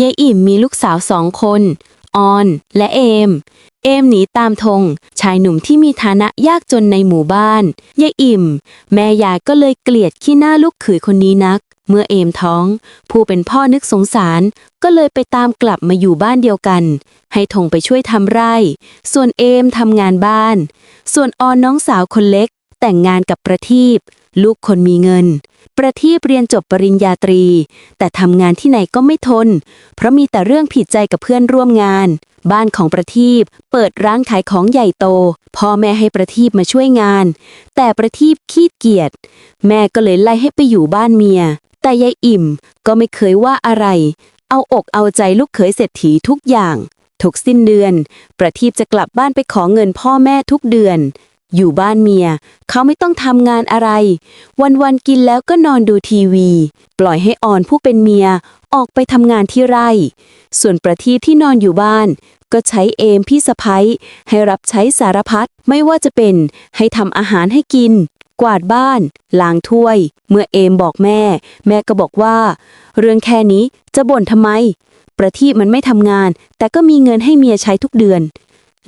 ยายอิ่มมีลูกสาวสองคน ออน และเอม เอมหนีตามธงชายหนุ่มที่มีฐานะยากจนในหมู่บ้านยายอิ่ม แม่ยายก็เลยเกลียดขี้หน้าลูกเขยคนนี้นัก เมื่อเอมท้อง ผู้เป็นพ่อนึกสงสาร ก็เลยไปตามกลับมาอยู่บ้านเดียวกัน ให้ธงไปช่วยทำไร่ ส่วนเอมทำงานบ้าน ส่วนออนน้องสาวคนเล็ก แต่งงานกับประทีป ลูกคนมีเงิน ประทีปเรียนจบปริญญาตรี แต่ทำงานที่ไหนก็ไม่ทน เพราะมีแต่เรื่องผิดใจกับเพื่อนร่วมงาน บ้านของประทีปเปิดร้านขายของใหญ่โต พ่อแม่ให้ประทีปมาช่วยงาน แต่ประทีปขี้เกียจ แม่ก็เลยไล่ให้ไปอยู่บ้านเมีย แต่ยายอิ่มก็ไม่เคยว่าอะไร เอาอกเอาใจลูกเขยเศรษฐีทุกอย่าง ทุกสิ้นเดือน ประทีปจะกลับบ้านไปขอเงินพ่อแม่ทุกเดือน อยู่บ้านเมีย เขาไม่ต้องทำงานอะไร วันๆกินแล้วก็นอนดูทีวี ปล่อยให้อ่อนผู้เป็นเมียออกไปทำงานที่ไร่ ส่วนประทีปที่นอนอยู่บ้าน ก็ใช้เอมพี่สะพ้ยให้รับใช้สารพัดไม่ว่าจะเป็น ให้ทำอาหารให้กิน กวาดบ้านล้างถ้วย เมื่อเอมบอกแม่ แม่ก็บอกว่า เรื่องแค่นี้จะบ่นทำไม ประทีปมันไม่ทำงาน แต่ก็มีเงินให้เมียใช้ทุกเดือน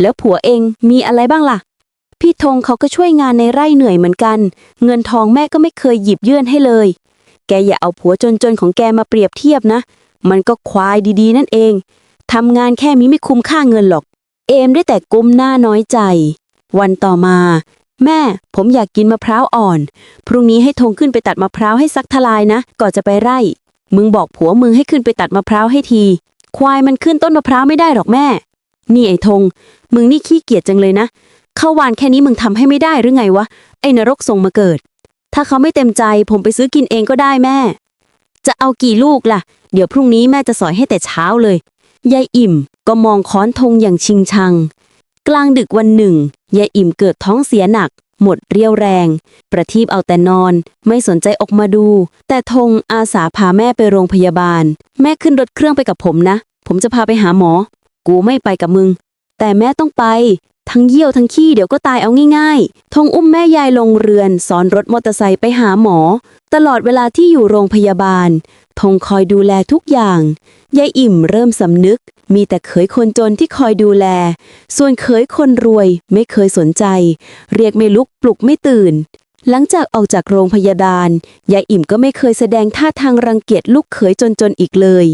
แล้วผัวเองมีอะไรบ้างล่ะ พี่ธงเขาก็ช่วยงานในไร่เหนื่อยเหมือนกัน เงินทองแม่ก็ไม่เคยหยิบยื่นให้เลย แกอย่าเอาผัวจนๆของแกมาเปรียบเทียบนะ มันก็ควายดีๆ นั่นเองทำงานแค่นี้ไม่คุ้มค่าเงินหรอก เอมได้แต่ก้มหน้าน้อยใจ วันต่อมา แม่ ผมอยากกินมะพร้าวอ่อน พรุ่งนี้ให้ธงขึ้นไปตัดมะพร้าวให้ซักทลายนะก่อนจะไปไร่ มึงบอกผัวมึงให้ขึ้นไปตัดมะพร้าวให้ที ควายมันขึ้นต้นมะพร้าวไม่ได้หรอกแม่ นี่ไอ้ธง มึงนี่ขี้เกียจจังเลยนะ ข้าวหวานแค่นี้มึงทำให้ไม่ได้หรือไงวะ ไอ้นรกส่งมาเกิด ถ้าเขาไม่เต็มใจผมไปซื้อกินเองก็ได้แม่ จะเอากี่ลูกล่ะ เดี๋ยวพรุ่งนี้แม่จะสอยให้แต่เช้าเลย ยายอิ่มก็มองค้อนธงอย่างชิงชัง กลางดึกวันหนึ่ง ยายอิ่มเกิดท้องเสียหนัก หมดเรี่ยวแรง ประทีปเอาแต่นอน ไม่สนใจออกมาดู แต่ธงอาสาพาแม่ไปโรงพยาบาล แม่ขึ้นรถเครื่องไปกับผมนะ ผมจะพาไปหาหมอ กูไม่ไปกับมึง แต่แม่ต้องไป ทั้งเยี่ยวทั้งขี้เดี๋ยวก็ตายเอาง่ายๆ ทงอุ้มแม่ยายลงเรือนสอนรถมอเตอร์ไซค์ไปหาหมอ ตลอดเวลาที่อยู่โรงพยาบาล ทงคอยดูแลทุกอย่าง ยายอิ่มเริ่มสำนึก มีแต่เขยคนจนที่คอยดูแล ส่วนเขยคนรวยไม่เคยสนใจ เรียกไม่ลุกปลุกไม่ตื่นหลังจากออกจากโรงพยาบาล ยายอิ่มก็ไม่เคยแสดงท่าทางรังเกียจลูกเขยจนๆอีกเลย